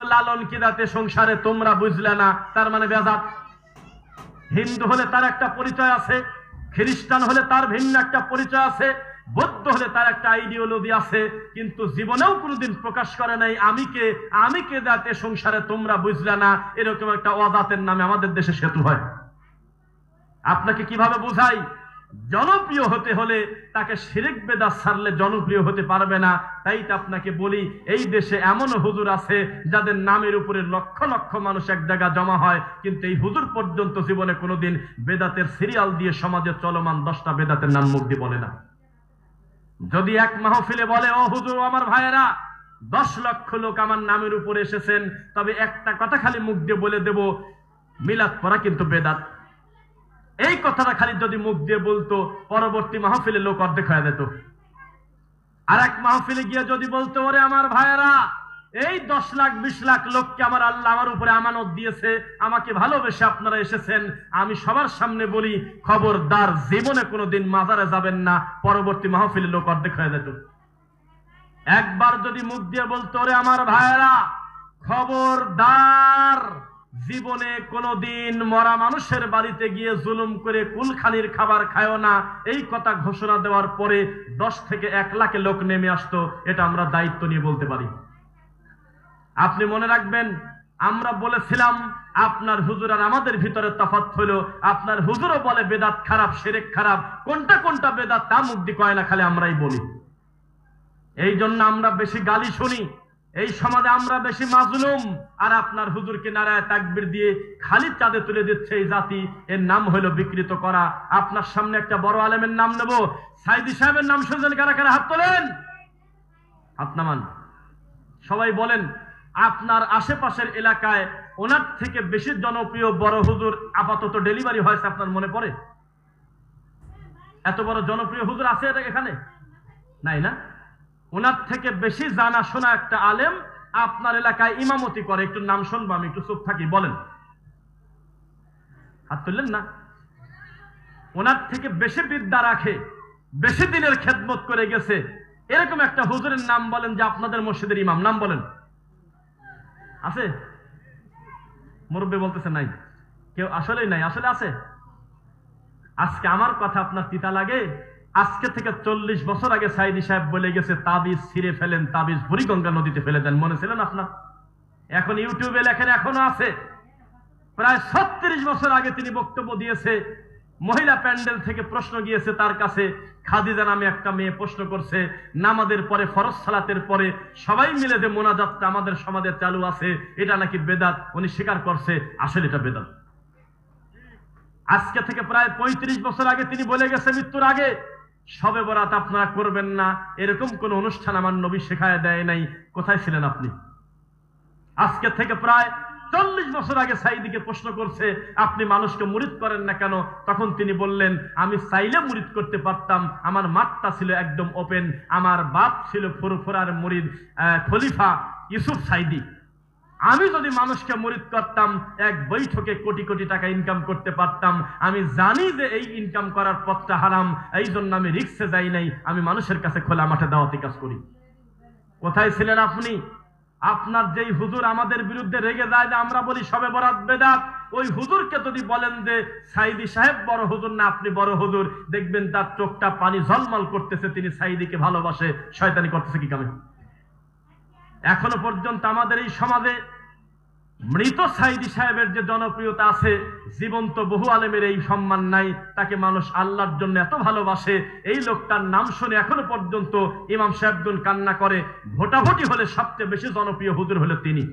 লালন কিদাতে সংসারে তোমরা বুঝলে না? তার মানে বেজাত। হিন্দু হলে তার একটা পরিচয় আছে, খ্রিস্টান হলে তার ভিন্ন একটা পরিচয় আছে, বৌদ্ধ হলে তার একটা আইডিওলজি আছে, কিন্তু জীবনেও কোনোদিন প্রকাশ করে নাই, আমি কে? আমি কে দাতে সংসারে তোমরা বুঝলে না? এরকম একটা অদাতের নামে আমাদের দেশে সেতু হয়। আপনাকে কীভাবে বোঝাই? জনপ্রিয় হতে হলে তাকে শিরিক বেদা ছাড়লে জনপ্রিয় হতে পারবে না। তাই তো আপনাকে বলি, এই দেশে এমন হুজুর আছে যাদের নামের উপরে লক্ষ লক্ষ মানুষ এক জায়গা জমা হয়, কিন্তু এই হুজুর পর্যন্ত জীবনে কোনোদিন বেদাতের সিরিয়াল দিয়ে সমাজে চলমান দশটা বেদাতের নাম দিয়ে বলে না। যদি এক মাহফিলে বলে, ও হুজুর, আমার ভাইয়েরা, দশ লক্ষ লোক আমার নামের উপরে এসেছেন, তবে একটা কথা খালি মুখ দিয়ে বলে দেব, মিলাদ পড়া কিন্তু বেদাত। এই কথাটা খালি যদি মুখ দিয়ে বলতো, পরবর্তী মাহফিলে লোক অর্ধেক হয়ে যেত। আর এক মাহফিলে গিয়ে যদি বলতো, ওরে আমার ভাইয়েরা, এই দশ লাখ, বিশ লাখ লোককে আমার আল্লাহ আমার উপরে আমানত দিয়েছে, আমাকে ভালোবেসে আপনারা এসেছেন। আমি সবার সামনে বলি, খবরদার জীবনে কোনোদিন মাজারে যাবেন না, পরবর্তী মাহফিলে লোক অর্ধেক হয়ে যেত। একবার যদি মুখ দিয়ে বলতো, ওরে আমার ভাইয়েরা, খবরদার জীবনে কোনোদিন মরা মানুষের বাড়িতে গিয়ে জুলুম করে কুলখানির খাবার খায়ও না। এই কথা ঘোষণা দেওয়ার পরে দশ থেকে এক লাখে লোক নেমে আসতো, এটা আমরা দায়িত্ব নিয়ে বলতে পারি। আপনি মনে রাখবেন, আমরা বলেছিলাম, আপনার হুজুর আর আমাদের ভিতরে তফাৎ হলো আপনার হুজুরও বলে, বেদাত খারাপ সেরেক খারাপ। কোনটা কোনটা বেদাত তা মুক্তি কয় না, খালি আমরাই বলি। এই জন্য আমরা বেশি গালি শুনি। এই সমাজে আমরা বেশি মাজলুম, আর আপনার হুজুরকে নারায় তাকবির দিয়ে খালি চাঁদে তুলে দিচ্ছে এই জাতি। এর নাম হলো বিকৃত করা। আপনার সামনে একটা বড় আলেমের নাম নেব। সাইদি সাহেবের নাম শুনছেন কারা কারা? হাত তোলেন। হাত নামান। সবাই বলেন, আপনার আশেপাশের এলাকায় ওনার থেকে বেশি জনপ্রিয় বড় হুজুর আপাতত ডেলিভারি হয়েছে আপনার মনে পড়ে? এত বড় জনপ্রিয় হুজুর আছে এটা এখানে? নাই না? ওনার থেকে বেশি জানা শোনা একটা আলেম আপনার এলাকায় ইমামতি করে। একটু নাম শুনব আমি, একটু চুপ থাকি, বলেন। হাত তুললেন না? ওনার থেকে বেশি বিদ্যা রাখে, বেশি দিনের খেদমত করে গেছে। এরকম একটা হুজুরের নাম বলেন যে আপনাদের মসজিদের ইমাম। নাম বলেন। আছে? মুরব্বী বলতেছে নাই। কেউ আসলেই নাই। আসলে আছে? আজকে আমার কথা আপনার তিতা লাগে? আজকে থেকে চল্লিশ বছর আগে সাইদি সাহেব বলে গেছে, তাবিজ ছিঁড়ে ফেলেন, তাবিজ বুড়িগঙ্গা নদীতে ফেলে দেন। মনে ছিলেন আপনার? এখন ইউটিউবে লেখেন, এখনও আছে। প্রায় ছত্রিশ বছর আগে তিনি বক্তব্য দিয়েছে, মহিলা প্যান্ডেল থেকে প্রশ্ন গিয়েছে তার কাছে, খাদিজা নামে একটা মেয়ে প্রশ্ন করছে নামাদের পরে, ফরজ সালাতের পরে সবাই মিলে যে মোনাজাতটা আমাদের সমাজে চালু আছে, এটা নাকি বেদাত? উনি স্বীকার করছে, আসলে এটা বেদাত। আজকে থেকে প্রায় ৩৫ বছর আগে তিনি বলে গেছে, মৃত্যুর আগে সবে বরাত আপনারা করবেন না। এরকম কোন অনুষ্ঠান আমার নবী শেখায় দেয় নাই। কোথায় ছিলেন আপনি? আজকে থেকে প্রায় চল্লিশ বছর আগে সাইদিকে প্রশ্ন করছে, আপনি মানুষকে মুরিদ করেন না কেন? তখন তিনি বললেন, আমি চাইলে মুরিদ করতে পারতাম, আমার মাঠটা ছিল একদম ওপেন আমার বাপ ছিল ফুরফুরার মুরিদ খলিফা ইউসুফ সাইদি। আমি যদি মানুষকে মরিদ করতাম, এক বৈঠকে কোটি কোটি টাকা ইনকাম করতে পারতাম, আমি জানি যে এই ইনকাম করার পথটা হারাম, এই জন্য আমি রিক্সে যাই নাই, আমি মানুষের কাছে খোলা মাঠে দাওয়াতি কাজ করি। কোথায় ছিলেন আপনি? আপনার যেই হুজুর আমাদের বিরুদ্ধে রেগে যায় যে আমরা বলি সবে বরাত বেদাত, ওই হুজুরকে যদি বলেন যে সাইদি সাহেব বড় হুজুর না, আপনি বড় হুজুর, দেখবেন তার চোখটা পানি ঝলমল করতেছে, তিনি সাইদিকে ভালোবাসে, শয়তানি করতেছে কি কামে? এখনও পর্যন্ত আমাদের এই সমাজে মৃত সাইদি সাহেবের যে জনপ্রিয়তা আছে, জীবন্ত বহু আলেমের এই সম্মান নাই, তাকে মানুষ আল্লাহর জন্য এত ভালোবাসে, এই লোকটার নাম শুনে এখনও পর্যন্ত ইমাম সাহেবগুন কান্না করে, ভোটাভুটি হলে সবচেয়ে বেশি জনপ্রিয় হুজুর হলো তিনি।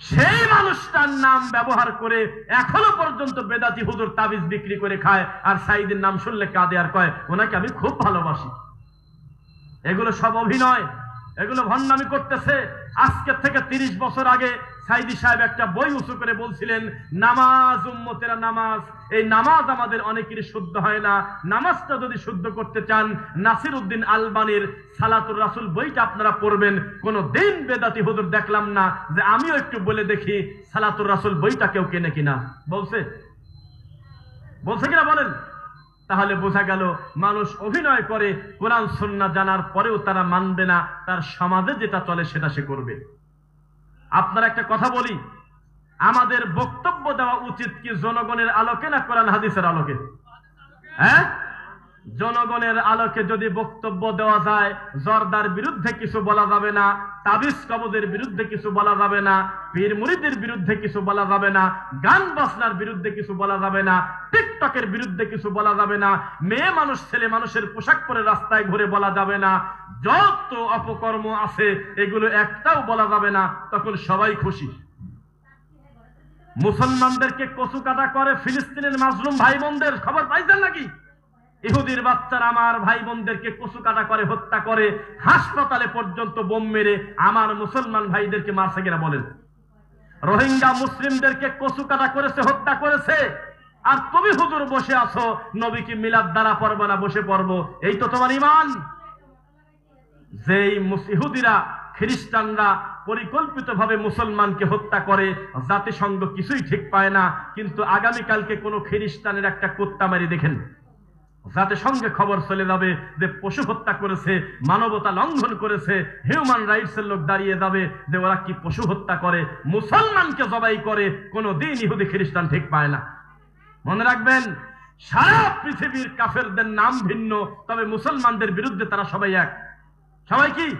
সেই মানুষটার নাম ব্যবহার করে এখনও পর্যন্ত বেদাতি হুজুর তাবিজ বিক্রি করে খায়, আর সাইদের নাম শুনলে কাঁদে আর কয়, ওনাকে আমি খুব ভালোবাসি। এগুলো সব অভিনয়। এগুলো ভণ্ডামি করতেছে। আজকে থেকে তিরিশ বছর আগে সাইদি সাহেব একটা বই উঁচু করে বলছিলেন, নামাজ, উম্মতেরা নামাজ। এই নামাজ আমাদের অনেকেরই শুদ্ধ হয় না। নামাজটা যদি শুদ্ধ করতে চান নাসির উদ্দিন আলবানির সালাতুর রাসুল বইটা আপনারা পড়বেন। কোন দিন বেদাতি হুজুর দেখলাম না যে আমিও একটু বলে দেখি সালাতুর রাসুল বইটা কেউ কেনে কিনা। বলছে? বলছে কিনা বলেন? তাহলে বোঝা গেল মানুষ অভিনয় করে, কোরআন সন্না জানার পরেও তারা মানবে না, তার সমাজে যেটা চলে সেটা সে করবে। আপনার একটা কথা বলি, আমাদের বক্তব্য দেওয়া উচিত কি জনগণের আলোকে না কোরআন, হাদিসের আলোকে? হ্যাঁ? জনগণের আলোকে যদি বক্তব্য দেওয়া যায়, জর্দার বিরুদ্ধে কিছু বলা যাবে না, তাবিজ কবদের বিরুদ্ধে কিছু বলা যাবে না পীর মুরিদের বিরুদ্ধে কিছু বলা যাবে না, গান বাজনার বিরুদ্ধে কিছু বলা যাবে না, টিকটকের বিরুদ্ধে কিছু বলা যাবে না, মেয়ে মানুষ, ছেলে মানুষের পোশাক পরে রাস্তায় ঘুরে বলা যাবে না, যত অপকর্ম আছে, এগুলো একটাও বলা যাবে না, তখন সবাই খুশি। মুসলমানদেরকে কচু কাটা করে ফিলিস্তিনের মাজলুম ভাই বোনদের খবর পাইছেন নাকি? ইহুদির বাচ্চারা আমার ভাই বোনদেরকে কচু কাটা করে, হত্যা করে, হাসপাতালে পর্যন্ত বোম মেরে আমার মুসলমান ভাইদেরকে মারছে কিনা বলেন। রোহিঙ্গা মুসলিমদেরকে কচু কাটা করেছে, হত্যা করেছে। আর তুমি হুজুর বসে আছো, নবীকে মিলাদ দ্বারা পড়ব না, বসে পড়ব। এই তো তোমার ইমান। যেই ইহুদিরা, খ্রিস্টানরা পরিকল্পিতভাবে মুসলমানকে হত্যা করে, জাতিসংঘ কিছুই ঠিক পায় না। কিন্তু আগামীকালকে কোনো খ্রিস্টানের একটা কুত্তা মারি দেখেন। জাতিসংঘে খবর চলে যাবে যে পশু হত্যা করেছে, মানবতা লঙ্ঘন করেছে হিউম্যান রাইটস এর লোক দাঁড়িয়ে যাবে যে ওরা কি পশু হত্যা করে, মুসলমানকে জবাই করে কোনো দিন ইহুদি খ্রিস্টান ঠিক পায় না। মনে রাখবেন, সারা পৃথিবীর কাফেরদের নাম ভিন্ন, তবে মুসলমানদের বিরুদ্ধে তারা সবাই এক। সবাই কি?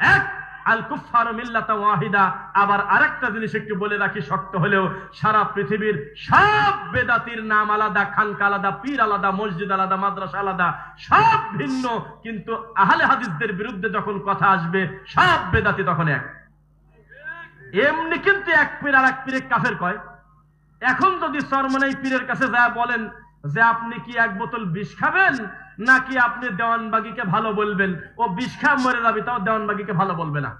এক? আল কুফার মিল্লাতা ওয়াহিদা। আবার আরেকটা জিনিস একটু বলে রাখি, শক্ত হলেও সারা পৃথিবীর সব বেদাতির নাম আলাদা, খানকা আলাদা, পীর আলাদা, মসজিদ আলাদা, মাদ্রাসা আলাদা, সব ভিন্ন। কিন্তু আহলে হাদিসদের বিরুদ্ধে যখন কথা আসবে, সব বেদাতি তখন এক। এমনি কিন্তু এক পীর আর এক পীরে কাফের কয়। এখন যদি সরমনাই পীরের কাছে যা বলেন, যে আপনি কি এক বোতল বিষ খাবেন? নাকি আপনি দেওয়ানবাগিকে ভালো বলবেন? ও বিষ খা মরে যাবে, তাও দেওয়ানবাগিকে ভালো বলবে না।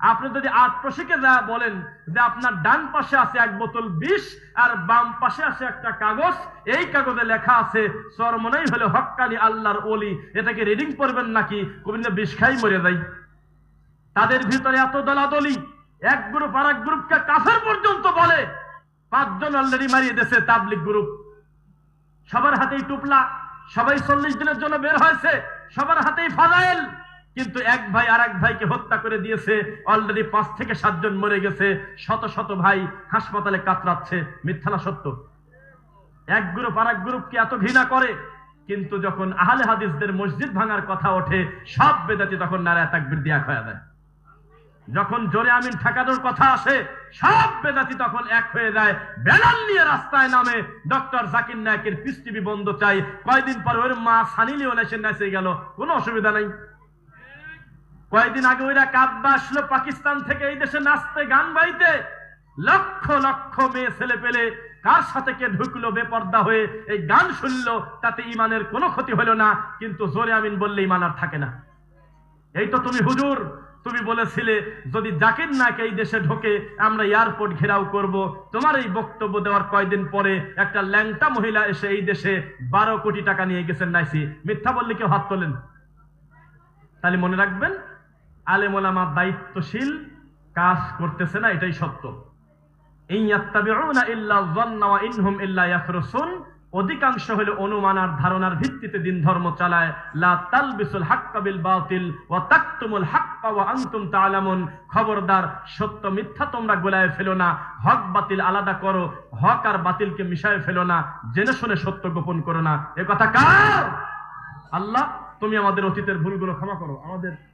আপনি যদি আটপ্রশিকে যা বলেন যে আপনার ডান পাশে আছে এক বোতল বিষ আর বাম পাশে আছে একটা কাগজ, এই কাগজে লেখা আছে সরমনাই হলে হকালি আল্লাহর ওলি। এটাকে রিডিং করবেন নাকি? গোবিন্দ বিষ খাই মরে যায় তাদের ভিতরে এত দলাদলি। এক গ্রুপ আর এক গ্রুপকে কাফের পর্যন্ত বলে। পাঁচজন অলরেডি মারিয়ে দিয়েছে তাবলিক গ্রুপ সবার হাতেই টুপলা। সবাই চল্লিশ দিনের জন্য বের হয়েছে, সবার হাতেই ফাজাইল। কিন্তু এক ভাই আর এক ভাইকে হত্যা করে দিয়েছে অলরেডি পাঁচ থেকে সাতজন মরে গেছে, শত শত ভাই হাসপাতালে কাতরাচ্ছে, মিথ্যা না সত্য? এক গ্রুপ আর এক গ্রুপকে এত ঘৃণা করে? কিন্তু যখন আহলে হাদিসদের মসজিদ ভাঙার কথা ওঠে, সব বেদাতি তখন নারায় তাকবির দিয়া খয়া দেয় যখন জোরে আমিন ঠেকানোর কথা আসে, সব বেদাতি তখন এক হয়ে যায়। ব্যানার নিয়ে রাস্তায় নামে। ডক্টর জাকির নায়কের পিস টিভি বন্ধ চাই। কয়দিন পর ওর মা সানি লিওন এসে নেচে গেল। কোনো অসুবিধা নাই। কয়েকদিন আগে ওইরা কাব্বা আসলো পাকিস্তান থেকে এই দেশে নাচতে, গান গাইতে। লক্ষ লক্ষ মেয়ে ছেলে পেলে কার সাথে কে ঢুকলো বেপর্দা হয়ে? এই গান শুনলো, তাতে ইমানের কোনো ক্ষতি হলো না, কিন্তু জোরে আমিন বললে ইমান আর থাকে না। এই তো তুমি হুজুর তুমি বলেছিলে, যদি জাকির নাক এই দেশে ঢোকে, আমরা এয়ারপোর্ট ঘেরাও করব। তোমার এই বক্তব্য দেওয়ার কয়দিন পরে একটা ল্যাংটা মহিলা এসে এই দেশে বারো কোটি টাকা নিয়ে গেছেন নাইসি। মিথ্যা বললে কেউ হাত তোলেন? তাহলে মনে রাখবেন আলেমোলামা দায়িত্বশীল, কাজ করতেছে না, এটাই সত্য। ইয়াত্তাবিউনা ইল্লা ইল্লা ইয়াখরুসুন অধিকাংশ হলো অনুমান আর ধারণার ভিত্তিতে দিন ধর্ম চালায়। লা তালবিসুল হাক্কা বিল বাতিল ওয়া তাকতুমুল হাক্কা ওয়া আনতুম তাআলামুন। খবরদার, সত্য, মিথ্যা তোমরা গোলায় ফেলো না। হক বাতিল আলাদা করো, হক আর বাতিলকে মিশায় ফেলো না। জেনে শুনে সত্য গোপন করো না। এ কথা কার? আল্লাহ, তুমি আমাদের অতীতের ভুলগুলো ক্ষমা করো। আমাদের